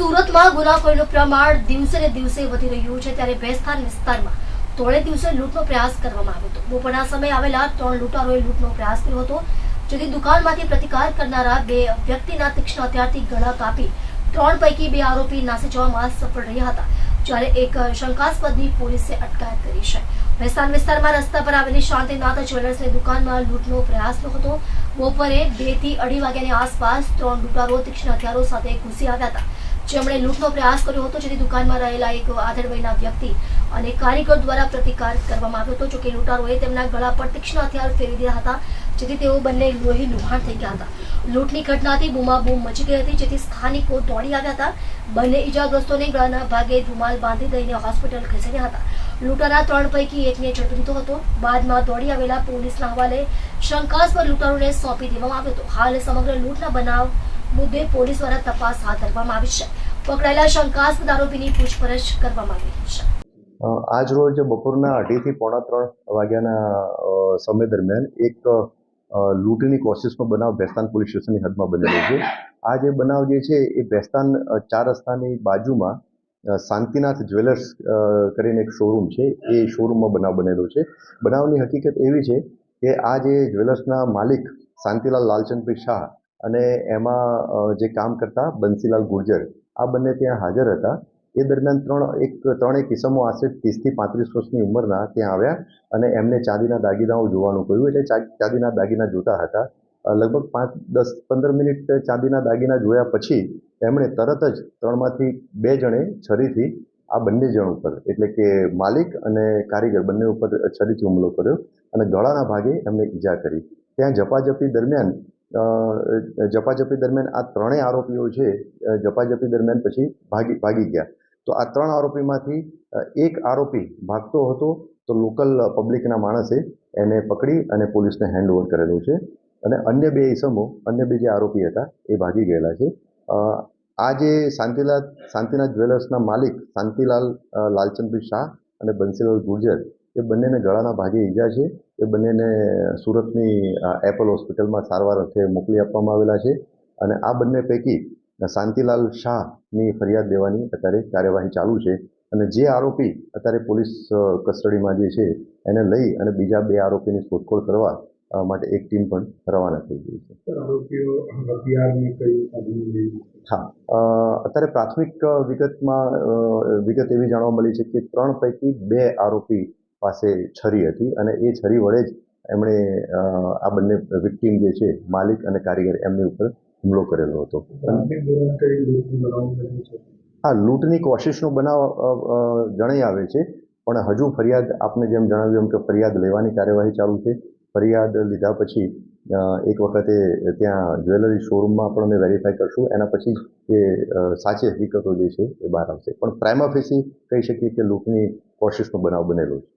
સુરતમાં ગુનાખોરીનું પ્રમાણ દિવસે ને દિવસે વધી રહ્યું છે ત્યારે ભેસ્તાન વિસ્તારમાં ત્રણે દિવસે લૂંટનો પ્રયાસ કરવામાં આવ્યો હતો. બપોરના સમયે આવેલા ત્રણ લૂંટારોએ લૂંટનો પ્રયાસ કર્યો હતો, જેથી દુકાનમાંથી પ્રતિકાર કરનારા બે વ્યક્તિના તીક્ષ્ણ હથિયારથી ગળા કાપી ત્રણ પૈકી બે આરોપી નાસી જવામાં સફળ રહ્યા હતા, જ્યારે એક શંકાસ્પદની પોલીસે અટકાયત કરી છે. ભેસ્તાન વિસ્તારમાં રસ્તા પર આવેલી શાંતિનાથ જ્વેલર્સની દુકાનમાં લૂંટનો પ્રયાસ હતો. બપોરે બેથી અઢી વાગ્યાની આસપાસ ત્રણ લૂંટારો તીક્ષ્ણ હથિયારો સાથે ઘૂસી આવ્યા હતા. જેમણે લૂંટનો પ્રયાસ કર્યો હતો, જેથી દુકાનમાં રહેલા એક આધેડ વ્યક્તિ અને કારીગર દ્વારા પ્રતિકાર કરવામાં આવ્યો હતો. જોકે લૂંટારોએ તેમના ગળા પર તીક્ષ્ણ હથિયાર ફેરવી દીધા હતા, જેથી તેઓ બંને લોહી લુહાણ થઈ ગયા હતા. લૂંટની ઘટનાથી બૂમાબૂમ મચી ગઈ હતી, જેથી સ્થાનિકો દોડી આવ્યા હતા. બંને ઈજાગ્રસ્તોને ગળાના ભાગે ધુમાલ બાંધી દઈને હોસ્પિટલ ખસેડ્યા હતા. લૂંટારા ત્રણ પૈકી એકને ઝડપી હતો. બાદમાં દોડી આવેલા પોલીસના હવાલે શંકાસ્પદ લૂંટારોને સોંપી દેવામાં આવ્યો હતો. હાલ સમગ્ર લૂંટના બનાવ મુદ્દે પોલીસ દ્વારા તપાસ હાથ ધરવામાં આવી છે. પકડાયેલા શંકાસ્પદ આરોપીની પૂછપરછ કરવામાં આવી છે. આજ રોજ બપોરના અઢીથી પોણા ત્રણ વાગ્યાના સમય દરમિયાન એક લૂંટની કોશિશનો બનાવ ભેસ્તાન પોલીસ સ્ટેશનની હદમાં બનેલો છે. આ જે બનાવ જે છે, એ ભેસ્તાન ચાર રસ્તાની બાજુમાં શાંતિનાથ જ્વેલર્સ કરીને એક શોરૂમ છે. એ શોરૂમમાં બનાવ બનેલો છે. બનાવની હકીકત એવી છે કે આ જે જ્વેલર્સના માલિક શાંતિલાલ લાલચંદભાઈ શાહ અને એમાં જે કામ કરતા બંસીલાલ ગુર્જર, આ બંને ત્યાં હાજર હતા. એ દરમિયાન ત્રણ, એક, ત્રણેય કિસમો આશરે ત્રીસથી પાંત્રીસ વર્ષની ઉંમરના ત્યાં આવ્યા અને એમને ચાંદીના દાગીનાઓ જોવાનું કહ્યું. એટલે ચાંદીના દાગીના જોતા હતા. લગભગ પાંચ, દસ, પંદર મિનિટ ચાંદીના દાગીના જોયા પછી એમણે તરત જ ત્રણમાંથી બે જણે છરીથી આ બંને જણ ઉપર, એટલે કે માલિક અને કારીગર, બંને ઉપર છરીથી હુમલો કર્યો અને ગળાના ભાગે એમને ઈજા કરી. ત્યાં ઝપાઝપી દરમિયાન ઝપાઝપી દરમિયાન આ ત્રણેય આરોપીઓ છે જપાજપી દરમિયાન પછી ભાગી ભાગી ગયા. તો આ ત્રણ આરોપીમાંથી એક આરોપી ભાગતો હતો, તો લોકલ પબ્લિકના માણસે એને પકડી અને પોલીસને હેન્ડઓવર કરેલો છે. અને અન્ય બે ઇસમો અન્ય બે જે આરોપી હતા, એ ભાગી ગયેલા છે. આ જે શાંતિલાલ, શાંતિનાથ જ્વેલર્સના માલિક શાંતિલાલ લાલચંદ્ર શાહ અને બંસીલાલ ગુર્જર એ બંનેને ગળાના ભાગે ઈજા છે. એ બંનેને સુરતની એપલ હોસ્પિટલમાં સારવાર અર્થે મોકલી આપવામાં આવેલા છે. અને આ બંને પૈકી શાંતિલાલ શાહની ફરિયાદ દેવાની અત્યારે કાર્યવાહી ચાલુ છે. અને જે આરોપી અત્યારે પોલીસ કસ્ટડીમાં જે છે એને લઈ અને બીજા બે આરોપીની શોધખોળ કરવા માટે એક ટીમ પણ રવાના થઈ ગઈ છે. હા. અત્યારે પ્રાથમિક વિગતમાં વિગત એવી જાણવા મળી છે કે ત્રણ પૈકી બે આરોપી પાસે છરી હતી અને એ છરી વડે જ એમણે આ બંને વિક્ટીમ જે છે માલિક અને કારીગર એમની ઉપર હુમલો કરેલો હતો. હા લૂંટની કોશિશનો બનાવ જણાઈ આવે છે પણ હજુ ફરિયાદ આપને જેમ જણાવ્યું એમ કે ફરિયાદ લેવાની કાર્યવાહી ચાલુ છે. ફરિયાદ લીધા પછી એક વખતે ત્યાં જ્વેલરી શોરૂમમાં પણ અમે વેરીફાઈ કરશું. એના પછી જ એ સાચી હકીકતો જે છે એ બહાર આવશે. પણ પ્રાઇમા ફેસી કહી શકીએ કે લૂંટની કોશિશનો બનાવ બનેલો છે.